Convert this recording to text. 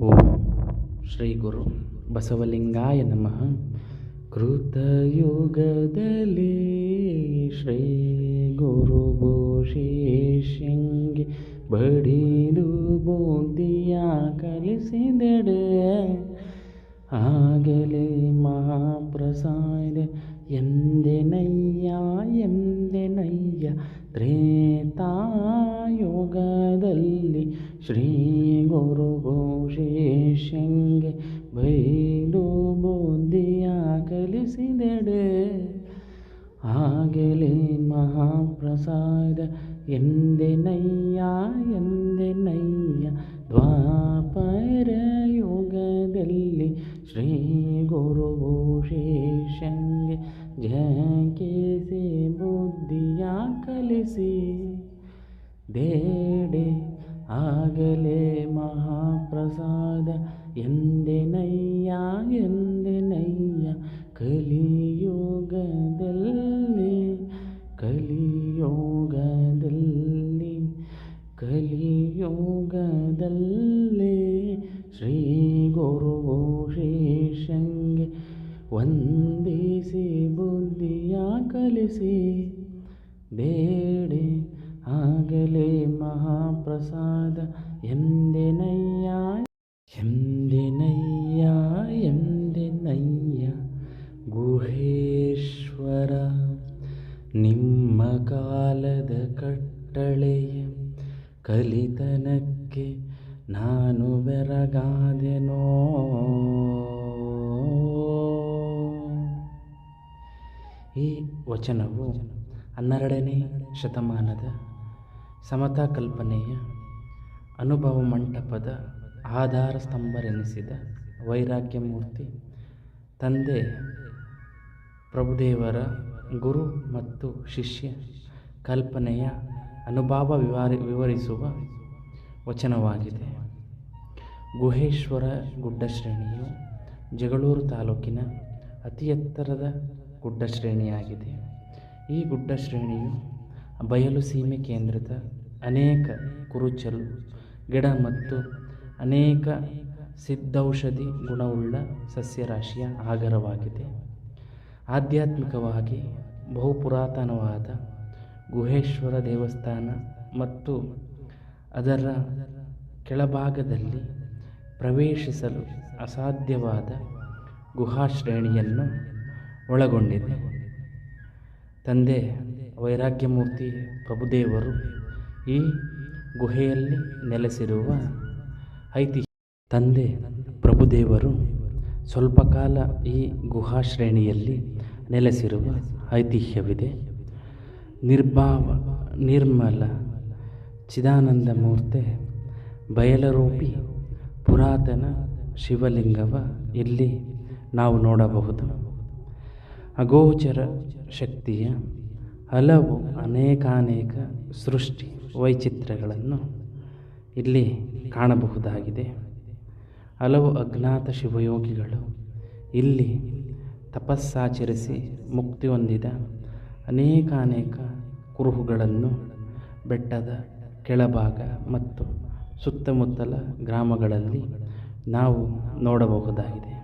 ಓಂ ಶ್ರೀ ಗುರು ಬಸವಲಿಂಗಾಯ ನಮಃ. ಕೃತಯುಗದಲ್ಲಿ ಶ್ರೀ ಗುರು ಭೂಷೇಶಂಗೆ ಬಡಿದು ಬೂದಿಯ ಕಲಿಸಿದೆಡೆ. ಆಗಲೇ ಮಹಾಪ್ರಸಾದ ಎಂದೆನಯ್ಯ ಎಂದೆನಯ್ಯ ತ್ರೇತಾಯುಗದಲ್ಲಿ ಶ್ರೀ ಗುರು ಘೋಷೇಶಂಗೆ ಬೈದು ಬುದ್ಧಿಯ ಕಲಿಸಿದೆಡೆ ಆಗಲೇ ಮಹಾಪ್ರಸಾದ ಎಂದೆನಯ್ಯ ಎಂದೆನಯ್ಯ ದ್ವಾಪರ ಯುಗದಲ್ಲಿ ಶ್ರೀ ಗುರು ಶೇಷಂಗೆ ಜಗಿಸಿ ಬುದ್ಧಿಯ ಕಲಿಸಿ ದೇಡೆ ಆಗಲೇ ಮಹಾಪ್ರಸಾದ ಎಂದೆನಯ್ಯ ಎಂದೆನಯ್ಯ ಕಲಿಯುಗದಲ್ಲಿ ಕಲಿಯುಗದಲ್ಲಿ ಕಲಿಯುಗದಲ್ಲಿ ಶ್ರೀ ಗುರು ಶೇಷಂಗೆ ವಂದಿಸಿ ಬುದ್ಧಿಯ ಕಲಿಸಿ ಬೇಡೆ ಆಗಲೇ ಮಹಾಪ್ರಸಾದ ಎಂದೆನಯ್ಯ ಎಂದೆನಯ್ಯ ಎಂದೆನಯ್ಯ, ಗುಹೇಶ್ವರ, ನಿಮ್ಮ ಕಾಲದ ಕಟ್ಟಳೆಯ, ಕಲಿತನಕ್ಕೆ ನಾನು ಬೆರಗಾದೆನೋ? ಈ ವಚನವು ಹನ್ನೆರಡನೇ ಶತಮಾನದ ಸಮತಾ ಕಲ್ಪನೆಯ ಅನುಭವ ಮಂಟಪದ ಆಧಾರ ಸ್ತಂಭರೆನಿಸಿದ ವೈರಾಗ್ಯ ಮೂರ್ತಿ ತಂದೆ ಪ್ರಭುದೇವರ ಗುರು ಮತ್ತು ಶಿಷ್ಯ ಕಲ್ಪನೆಯ ಅನುಭಾವ ವಿವರಿ, ವಿವರಿಸುವ ವಚನವಾಗಿದೆ. ಗುಹೇಶ್ವರ ಗುಡ್ಡ ಶ್ರೇಣಿಯು ಜಗಳೂರು ತಾಲೂಕಿನ ಅತಿ ಎತ್ತರದ ಗುಡ್ಡ ಶ್ರೇಣಿಯಾಗಿದೆ ಈ ಗುಡ್ಡ ಶ್ರೇಣಿಯು ಬಯಲು ಸೀಮೆ ಕೇಂದ್ರದ ಅನೇಕ ಕುರುಚಲು ಗಿಡ ಮತ್ತು ಅನೇಕ ಸಿದ್ಧೌಷಧಿ ಗುಣವುಳ್ಳ ಸಸ್ಯರಾಶಿಯ ಆಗರವಾಗಿದೆ. ಆಧ್ಯಾತ್ಮಿಕವಾಗಿ ಬಹುಪುರಾತನವಾದ ಗುಹೇಶ್ವರ ದೇವಸ್ಥಾನ ಮತ್ತು ಅದರ ಕೆಳಭಾಗದಲ್ಲಿ ಪ್ರವೇಶಿಸಲು ಅಸಾಧ್ಯವಾದ ಗುಹಾಶ್ರೇಣಿಯನ್ನು ಒಳಗೊಂಡಿದೆ. ತಂದೆ ವೈರಾಗ್ಯಮೂರ್ತಿ ಪ್ರಭುದೇವರು ಈ ಗುಹೆಯಲ್ಲಿ ನೆಲೆಸಿರುವ ಐತಿಹ್ಯ ತಂದೆ, ಪ್ರಭುದೇವರು ಸ್ವಲ್ಪ ಕಾಲ ಈ ಗುಹಾಶ್ರೇಣಿಯಲ್ಲಿ ನೆಲೆಸಿರುವ ಐತಿಹ್ಯವಿದೆ. ನಿರ್ಭಾವ, ನಿರ್ಮಲ, ಚಿದಾನಂದ ಮೂರ್ತಿ, ಬಯಲರೂಪಿ, ಪುರಾತನ ಶಿವಲಿಂಗವ ಇಲ್ಲಿ ನಾವು ನೋಡಬಹುದು. ಅಗೋಚರ ಶಕ್ತಿಯ ಹಲವು ಅನೇಕಾನೇಕ ಸೃಷ್ಟಿ ವೈಚಿತ್ರ್ಯಗಳನ್ನು ಇಲ್ಲಿ ಕಾಣಬಹುದಾಗಿದೆ. ಹಲವು ಅಜ್ಞಾತ ಶಿವಯೋಗಿಗಳು ಇಲ್ಲಿ ತಪಸ್ಸಾಚರಿಸಿ ಮುಕ್ತಿ ಹೊಂದಿದ ಅನೇಕ ಅನೇಕ ಕುರುಹುಗಳನ್ನು ಬೆಟ್ಟದ ಕೆಳಭಾಗ ಮತ್ತು ಸುತ್ತಮುತ್ತಲ ಗ್ರಾಮಗಳಲ್ಲಿ ನಾವು ನೋಡಬಹುದಾಗಿದೆ.